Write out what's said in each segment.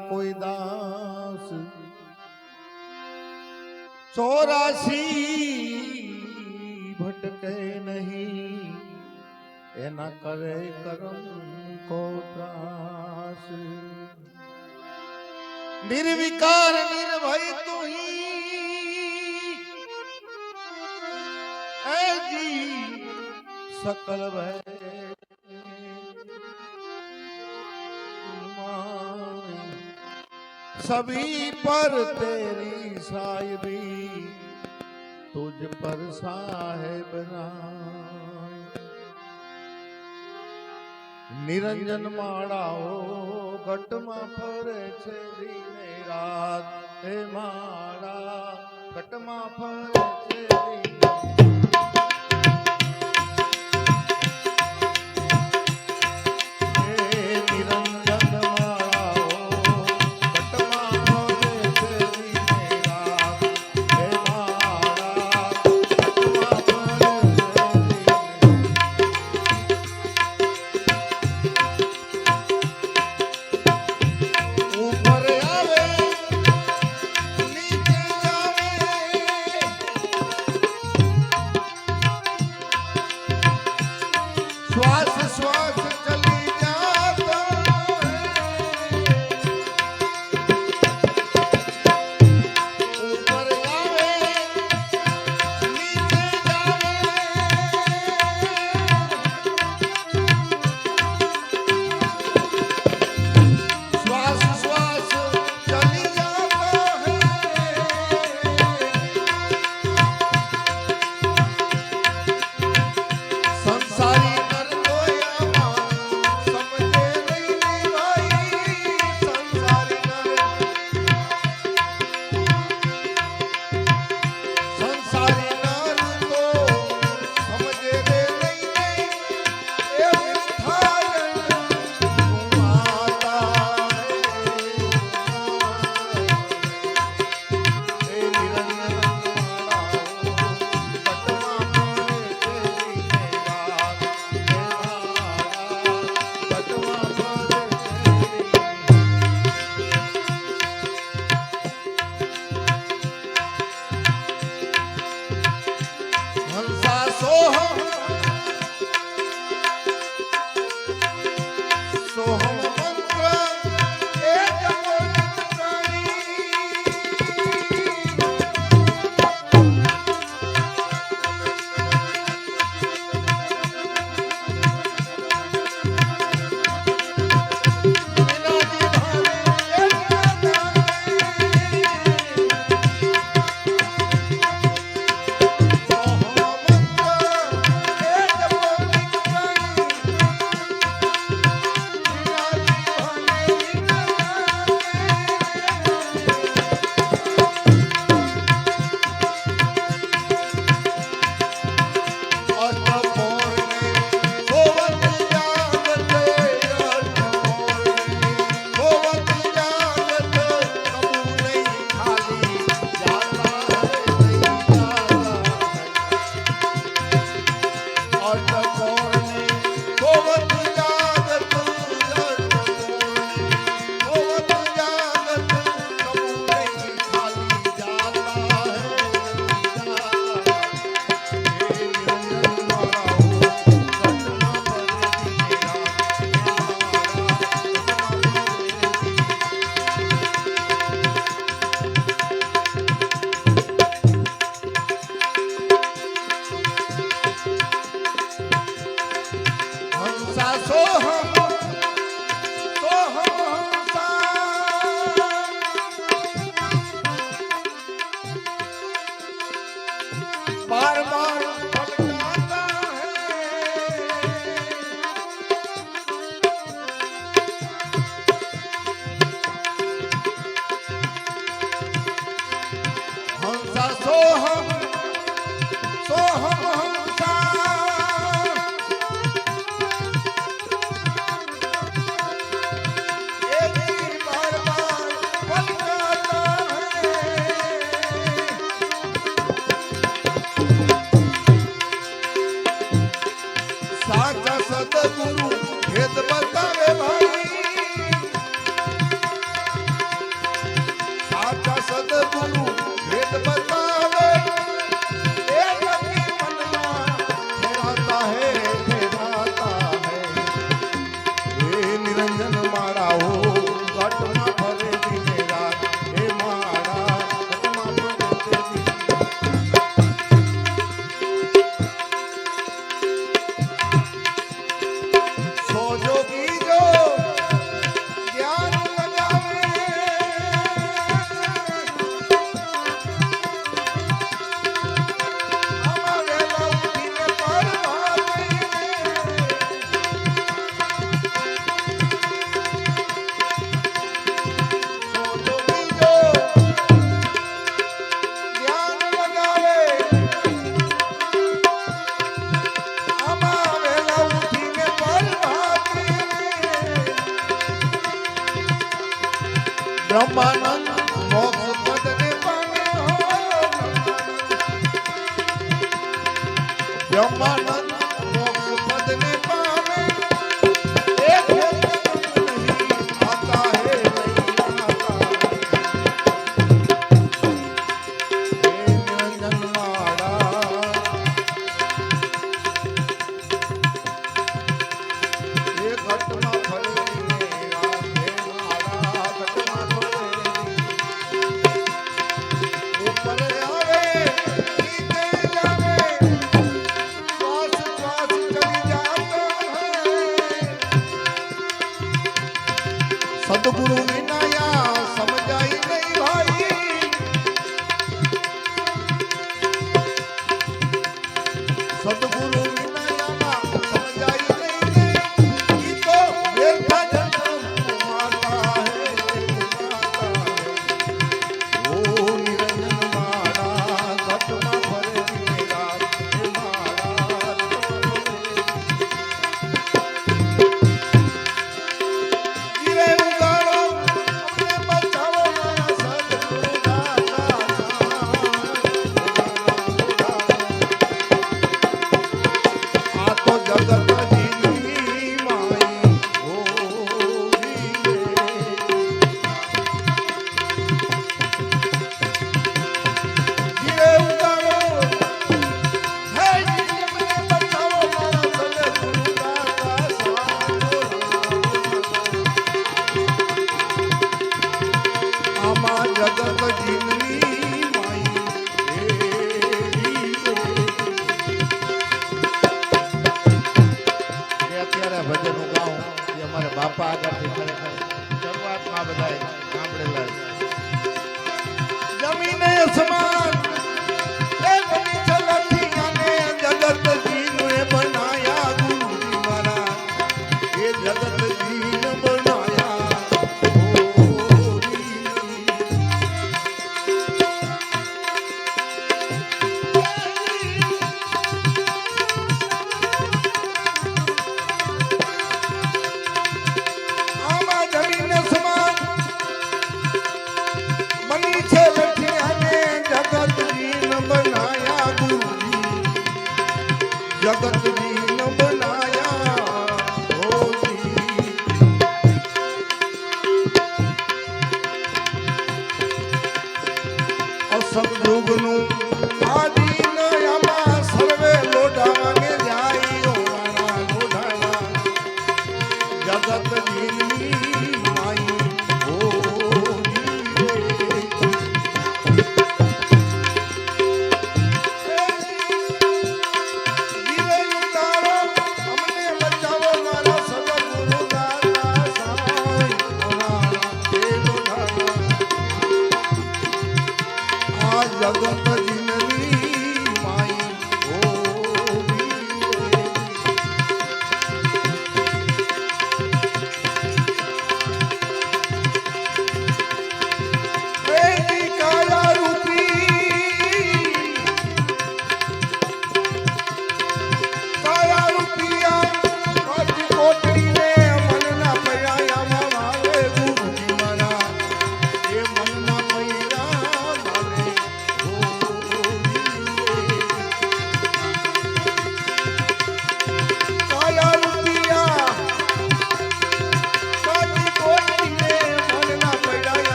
ફિરેગા કોઈ દાસ ચોરાસી ભટકે નહીં એના કરે કરમ કો ત્રાસ નિર્વિકાર નિર્ભય તુહી એ જી सकल भय सभी पर तेरी सायरी तुझ पर साहेब राय નિરંજન માળાઓ ઘટમાં ફરે છે દિને રાત હે માળા ઘટમાં ફરે છે દિને সোহা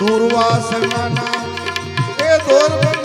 દુર્વાસનાના એ દોર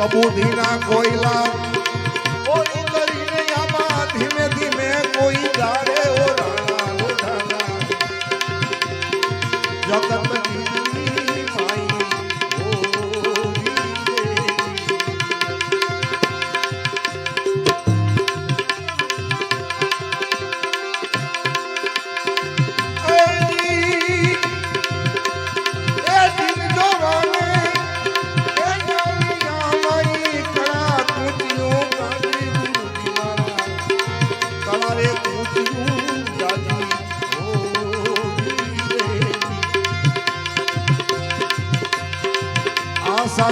কবুধিনা কইলাম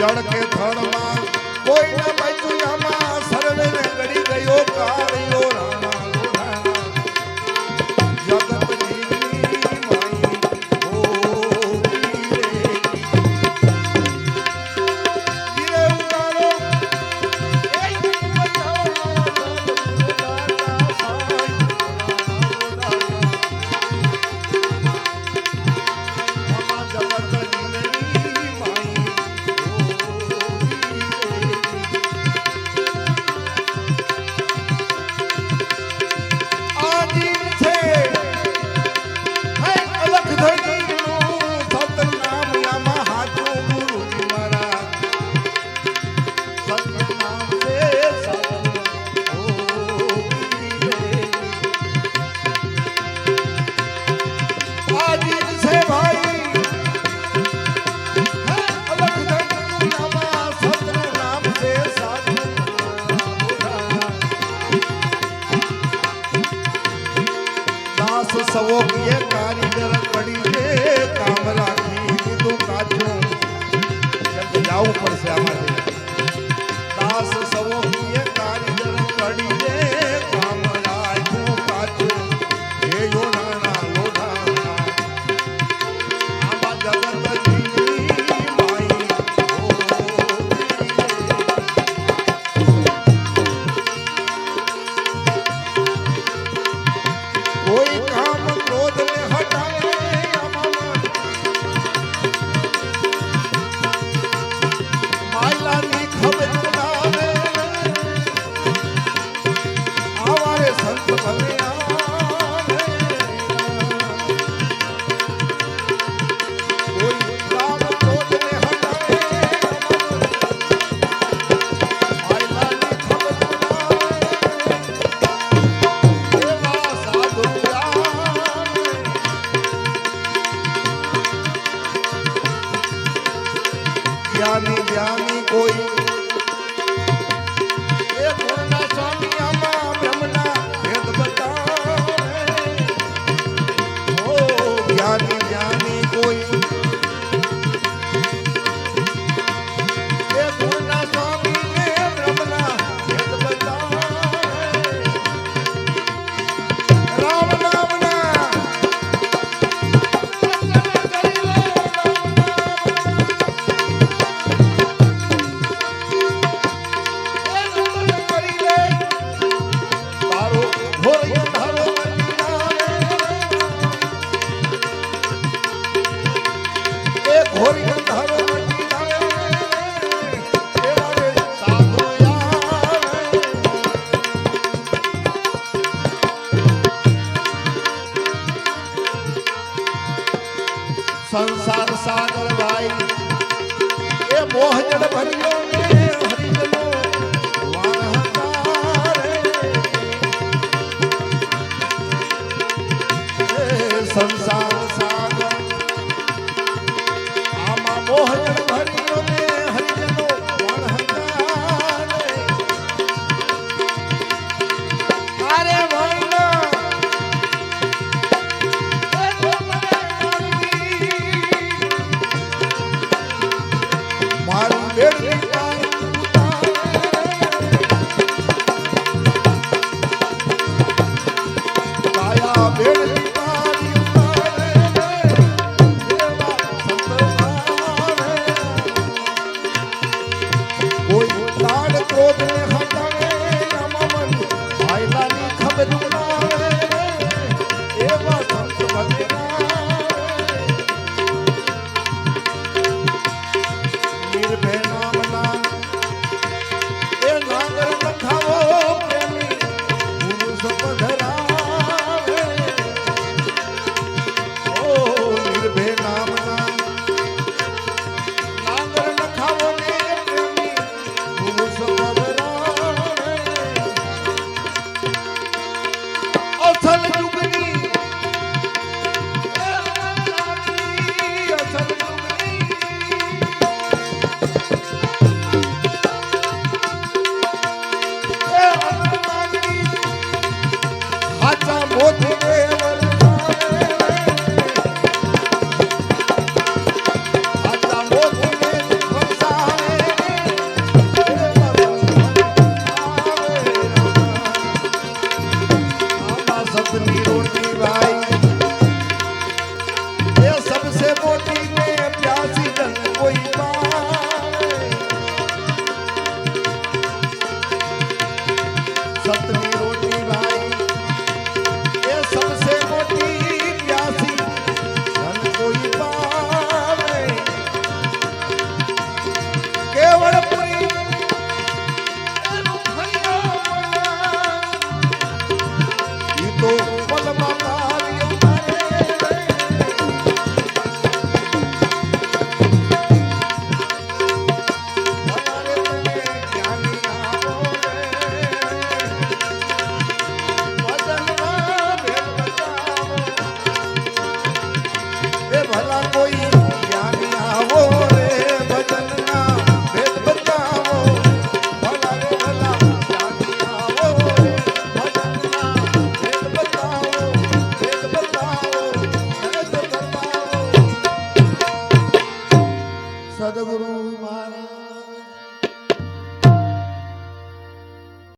જળ કે થળમાં કોઈ ન બચ્યું આમાં સર્વેને ગળી ગયો કાળિયો આવવું પડશે આમાંથી. સંસાર સાગર ભાઈ એ મોહજડ ભર્યો સંસાર